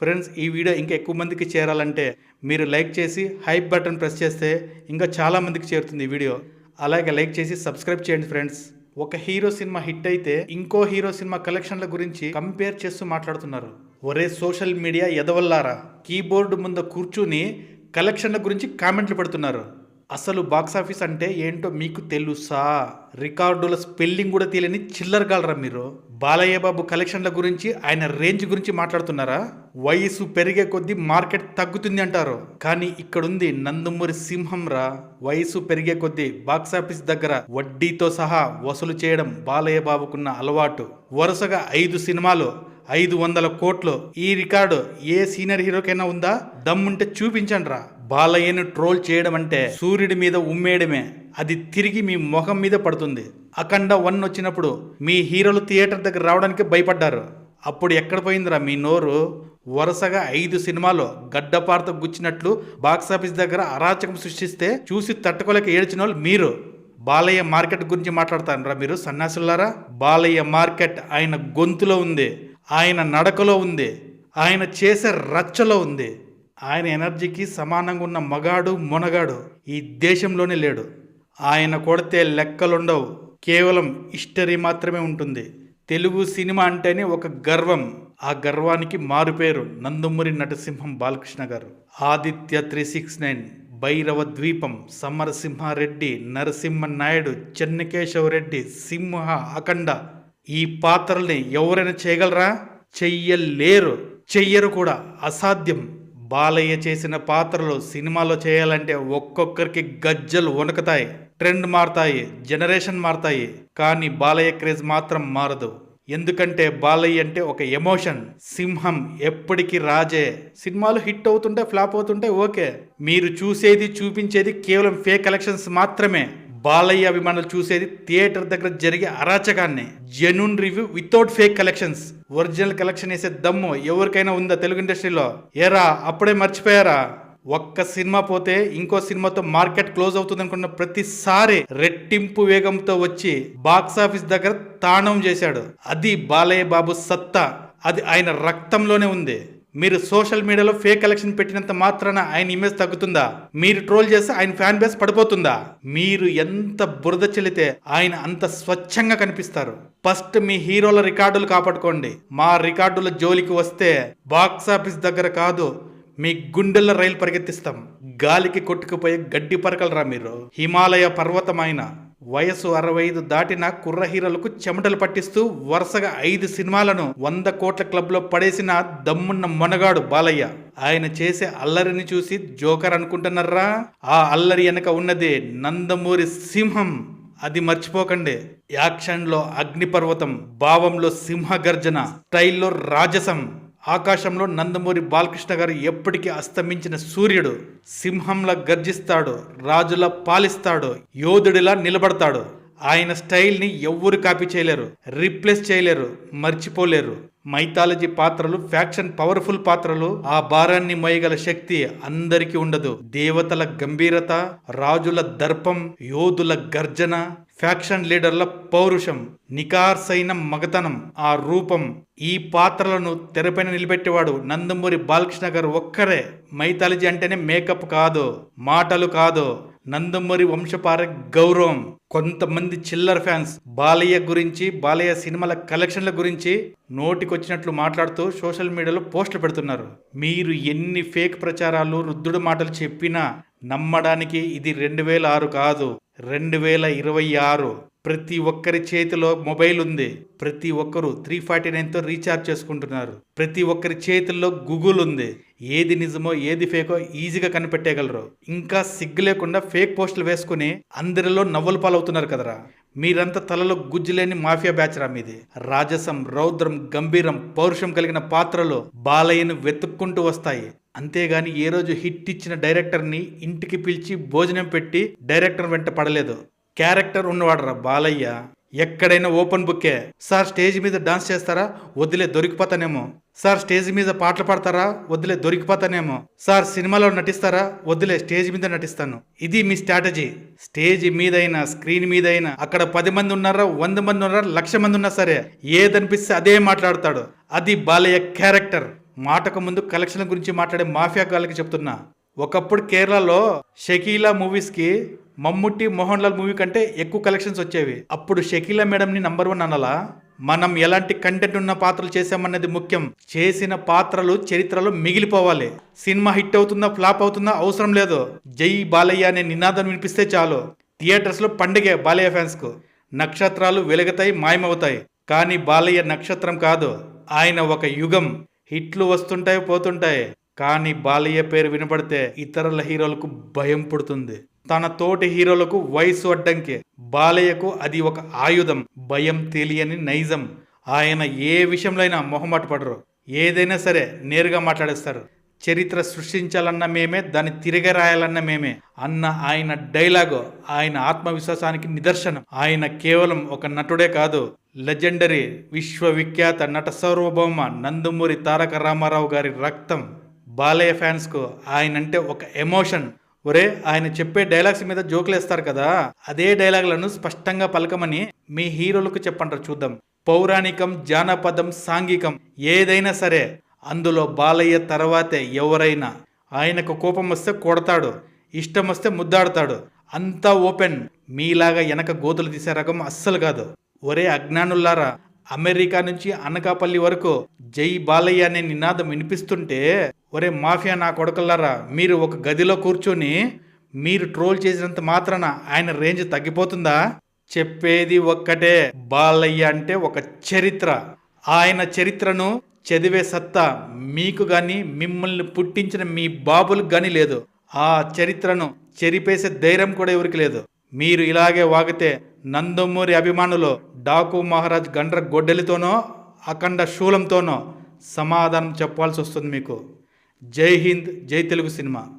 Friends ఈ video ఇంకా ఎక్కువ మందికి చేరాలంటే మీరు లైక్ చేసి హైప్ బటన్ ప్రెస్ చేస్తే ఇంకా చాలామందికి చేరుతుంది ఈ వీడియో. అలాగే లైక్ చేసి సబ్స్క్రైబ్ చేయండి ఫ్రెండ్స్. ఒక హీరో సినిమా హిట్ అయితే ఇంకో హీరో సినిమా కలెక్షన్ల గురించి కంపేర్ చేస్తూ మాట్లాడుతున్నారు. ఒరే సోషల్ మీడియా ఎదవల్లారా? కీబోర్డు ముందు కూర్చుని కలెక్షన్ల గురించి కామెంట్లు పెడుతున్నారు. అసలు బాక్సాఫీస్ అంటే ఏంటో మీకు తెలుసా? రికార్డుల స్పెల్లింగ్ కూడా తెలియని చిల్లరగలరా మీరు? బాలయ్య బాబు కలెక్షన్ల గురించి ఆయన రేంజ్ గురించి మాట్లాడుతున్నారా? వయసు పెరిగే కొద్దీ మార్కెట్ తగ్గుతుంది అంటారు. కానీ ఇక్కడుంది నందమూరి సింహం రా. వయసు పెరిగే కొద్దీ బాక్సాఫీస్ దగ్గర వడ్డీతో సహా వసూలు చేయడం బాలయ్య బాబుకున్న అలవాటు. వరుసగా ఐదు సినిమాలు ఐదు వందల కోట్లు. ఈ రికార్డు ఏ సీనియర్ హీరోకైనా ఉందా? దమ్ముంటే చూపించండి రా. బాలయ్యను ట్రోల్ చేయడం అంటే సూర్యుడి మీద ఉమ్మేయడమే. అది తిరిగి మీ ముఖం మీద పడుతుంది. అఖండ వన్ వచ్చినప్పుడు మీ హీరోలు థియేటర్ దగ్గర రావడానికి భయపడ్డారు. అప్పుడు ఎక్కడ పోయిందిరా మీ నోరు? వరుసగా ఐదు సినిమాలు గడ్డపారతో గుచ్చినట్లు బాక్సాఫీస్ దగ్గర అరాచకం సృష్టిస్తే చూసి తట్టుకోలేక ఏడ్చిన వాళ్ళు మీరు. బాలయ్య మార్కెట్ గురించి మాట్లాడతానరా మీరు సన్యాసులారా బాలయ్య మార్కెట్ ఆయన గొంతులో ఉంది ఆయన నడకలో ఉంది ఆయన చేసే రచ్చలో ఉంది. ఆయన ఎనర్జీకి సమానంగా ఉన్న మగాడు మొనగాడు ఈ దేశంలోనే లేడు. ఆయన కొడితే లెక్కలుండవు. కేవలం హిస్టరీ మాత్రమే ఉంటుంది. తెలుగు సినిమా అంటేనే ఒక గర్వం. ఆ గర్వానికి మారుపేరు నందమూరి నటసింహం బాలకృష్ణ గారు. Aditya three six nine Bhairava Dweepam Samarasimha Reddy Narasimha Naidu Chennakesava Reddy సింహ అఖండ. ఈ పాత్రల్ని ఎవరైనా చేయగలరా? చెయ్యలేరు. చెయ్యరు కూడా. అసాధ్యం. బాలయ్య చేసిన పాత్రలు సినిమాలో చేయాలంటే ఒక్కొక్కరికి గజ్జలు వణుకుతాయి ట్రెండ్ మారుతాయి జనరేషన్ మారుతాయి. కానీ బాలయ్య క్రేజ్ మాత్రం మారదు. ఎందుకంటే బాలయ్య అంటే ఒక ఎమోషన్. సింహం ఎప్పటికీ రాజే. సినిమాలు హిట్ అవుతుంటే ఫ్లాప్ అవుతుంటే ఓకే. మీరు చూసేది చూపించేది కేవలం ఫేక్ కలెక్షన్స్ మాత్రమే. బాలయ్య అభిమానులు చూసేది థియేటర్ దగ్గర జరిగే అరాచకాన్ని. Genuine review without fake collections. Original collection వేసే దమ్ము ఎవరికైనా ఉందా తెలుగు ఇండస్ట్రీలో? ఏరా అప్పుడే మర్చిపోయారా? ఒక్క సినిమా పోతే ఇంకో సినిమాతో మార్కెట్ క్లోజ్ అవుతుంది అనుకున్న ప్రతిసారి రెట్టింపు వేగంతో వచ్చి బాక్స్ ఆఫీస్ దగ్గర తాణం చేశాడు. అది బాలయ్య బాబు సత్తా. అది ఆయన రక్తంలోనే ఉంది. మీరు సోషల్ మీడియాలో ఫేక్ కలెక్షన్ పెట్టినంత మాత్రాన ఆయన ఇమేజ్ తగ్గుతుందా? మీరు ట్రోల్ చేస్తే ఆయన ఫ్యాన్ బేస్ పడిపోతుందా? మీరు ఎంత బురద చెల్లితే ఆయన అంత స్వచ్ఛంగా కనిపిస్తారు. ఫస్ట్ మీ హీరోల రికార్డులు కాపాడుకోండి. మా రికార్డుల జోలికి వస్తే బాక్స్ ఆఫీస్ దగ్గర కాదు మీ గుండెల్లో రైలు పరిగెత్తిస్తాం. గాలికి కొట్టుకుపోయే గడ్డి పరకలరా మీరు? హిమాలయ పర్వతమైన వయసు అరవై ఐదు దాటిన కుర్ర హీరోలకు చెమటలు పట్టిస్తూ వరుసగా ఐదు సినిమాలను వంద కోట్ల క్లబ్లో పడేసిన దమ్మున్న మొనగాడు బాలయ్య. ఆయన చేసే అల్లరిని చూసి జోకర్ అనుకుంటున్నారా? ఆ అల్లరి వెనక ఉన్నదే నందమూరి సింహం. అది మర్చిపోకండి. యాక్షన్లో అగ్నిపర్వతం భావంలో సింహగర్జన స్టైల్లో రాజసం. ఆకాశంలో నందమూరి బాలకృష్ణ గారు ఎప్పటికీ అస్తమించిన సూర్యుడు సింహంలా గర్జిస్తాడు రాజులా పాలిస్తాడు యోధుడిలా నిలబడతాడు. ఆయన స్టైల్ని ఎవ్వరు కాపీ చేయలేరు రీప్లేస్ చేయలేరు మర్చిపోలేరు. మైథాలజీ పాత్రలు ఫ్యాక్షన్ పవర్ఫుల్ పాత్రలు ఆ భారాన్ని మోయగల శక్తి అందరికీ ఉండదు. దేవతల గంభీరత రాజుల దర్పం యోధుల గర్జన ఫ్యాక్షన్ లీడర్ల పౌరుషం నికార్సైన మగతనం ఆ రూపం ఈ పాత్రలను తెరపైన నిలబెట్టేవాడు నందమూరి బాలకృష్ణ గారు ఒక్కరే. మైథాలజీ అంటేనే మేకప్ కాదు మాటలు కాదు నందమూరి వంశపార గౌరవం. కొంతమంది చిల్లర్ ఫ్యాన్స్ బాలయ్య గురించి బాలయ్య సినిమాల కలెక్షన్ల గురించి నోటికొచ్చినట్లు మాట్లాడుతూ సోషల్ మీడియాలో పోస్టులు పెడుతున్నారు. మీరు ఎన్ని ఫేక్ ప్రచారాలు రుద్దుడు మాటలు చెప్పినా నమ్మడానికి ఇది రెండు వేల ఆరు కాదు రెండు వేల ఇరవై ఆరు. ప్రతి ఒక్కరి చేతిలో మొబైల్ ఉంది. ప్రతి ఒక్కరు త్రీ ఫార్టీ నైన్తో రీఛార్జ్ చేసుకుంటున్నారు. ప్రతి ఒక్కరి చేతుల్లో గూగుల్ ఉంది. ఏది నిజమో ఏది ఫేకో ఈజీగా కనిపెట్టేయగలరు. ఇంకా సిగ్గు లేకుండా ఫేక్ పోస్టులు వేసుకుని అందరిలో నవ్వులు పాలవుతున్నారు కదరా. మీరంతా తలలో గుజ్జులేని మాఫియా బ్యాచ్రా మీది. రాజసం రౌద్రం గంభీరం పౌరుషం కలిగిన పాత్రలు బాలయ్యను వెతుక్కుంటూ వస్తాయి. అంతేగాని ఏ రోజు హిట్ ఇచ్చిన డైరెక్టర్ని ఇంటికి పిలిచి భోజనం పెట్టి డైరెక్టర్ వెంట పడలేదు. క్యారెక్టర్ ఉన్నవాడరా బాలయ్య. ఎక్కడైనా ఓపెన్ బుక్కే. సార్ స్టేజ్ మీద డాన్స్ చేస్తారా? వదిలే దొరికిపోతానేమో. సార్ స్టేజ్ మీద పాటలు పాడతారా? వదిలే దొరికిపోతానేమో. సార్ సినిమాలో నటిస్తారా? వదిలే స్టేజ్ మీద నటిస్తాను. ఇది మీ స్ట్రాటజీ. స్టేజ్ మీదైనా స్క్రీన్ మీదైనా అక్కడ పది మంది ఉన్నారా వంద మంది ఉన్నారా లక్ష మంది ఉన్నా సరే ఏదనిపిస్తే అదే మాట్లాడతాడు. అది బాలయ్య క్యారెక్టర్. మాటకు ముందు కలెక్షన్ గురించి మాట్లాడే మాఫియా గాళ్ళకి చెప్తున్నా. ఒకప్పుడు కేరళలో షకీలా మూవీస్కి మమ్ముట్టి మోహన్ లాల్ మూవీ కంటే ఎక్కువ కలెక్షన్స్ వచ్చేవి. అప్పుడు షకీలా మేడంని నంబర్ వన్ అనాలా? మనం ఎలాంటి కంటెంట్ ఉన్న పాత్రలు చేసామన్నది ముఖ్యం. చేసిన పాత్రలు చరిత్రలో మిగిలిపోవాలి. సినిమా హిట్ అవుతుందా ఫ్లాప్ అవుతుందా అవసరం లేదు. జై బాలయ్య అనే నినాదం వినిపిస్తే చాలు. థియేటర్స్లో పండుగే బాలయ్య ఫ్యాన్స్కు. నక్షత్రాలు వెలుగుతాయి మాయమవుతాయి. కానీ బాలయ్య నక్షత్రం కాదు. ఆయన ఒక యుగం. హిట్లు వస్తుంటాయి పోతుంటాయి. కానీ బాలయ్య పేరు వినపడితే ఇతరుల హీరోలకు భయం పుడుతుంది. తన తోటి హీరోలకు వయసు అడ్డంకే. బాలయ్యకు అది ఒక ఆయుధం భయం తెలియని నైజం. ఆయన ఏ విషయంలో అయినా మొహమాట పడరు. ఏదైనా సరే నేరుగా మాట్లాడేస్తారు. చరిత్ర సృష్టించాలన్న మేమే దాన్ని తిరిగి రాయాలన్న మేమే అన్న ఆయన డైలాగు ఆయన ఆత్మవిశ్వాసానికి నిదర్శనం. ఆయన కేవలం ఒక నటుడే కాదు లెజెండరీ విశ్వవిఖ్యాత నట సార్వభౌమ నందమూరి తారక రామారావు గారి రక్తం. బాలయ్య ఫ్యాన్స్కు ఆయన అంటే ఒక ఎమోషన్. ఒరే ఆయన చెప్పే డైలాగ్స్ మీద జోకులు వేస్తారు కదా? అదే డైలాగ్లను స్పష్టంగా పలకమని మీ హీరోలకు చెప్పంటారు చూద్దాం. పౌరాణికం జానపదం సాంఘికం ఏదైనా సరే అందులో బాలయ్య తర్వాతే ఎవరైనా. ఆయనకు కోపం వస్తే కొడతాడు ఇష్టం వస్తే ముద్దాడతాడు. అంతా ఓపెన్. మీలాగా వెనక గోతులు తీసే రకం అస్సలు కాదు. ఒరే అజ్ఞానుల్లారా అమెరికా నుంచి అనకాపల్లి వరకు జై బాలయ్య అనే నినాదం వినిపిస్తుంటే ఒరే మాఫియా నా కొడుకులారా మీరు ఒక గదిలో కూర్చొని మీరు ట్రోల్ చేసినంత మాత్రాన ఆయన రేంజ్ తగ్గిపోతుందా? చెప్పేది ఒక్కటే బాలయ్య అంటే ఒక చరిత్ర. ఆయన చరిత్రను చదివే సత్తా మీకు కానీ మిమ్మల్ని పుట్టించిన మీ బాబులకు కానీ లేదు. ఆ చరిత్రను చెరిపేసే ధైర్యం కూడా ఎవరికి లేదు. మీరు ఇలాగే వాగితే నందమూరి అభిమానులు డాకు మహారాజ్ గండ్ర గొడ్డలితోనో అఖండ శూలంతోనో సమాధానం చెప్పాల్సి వస్తుంది మీకు. జై హింద్ జై తెలుగు సినిమా.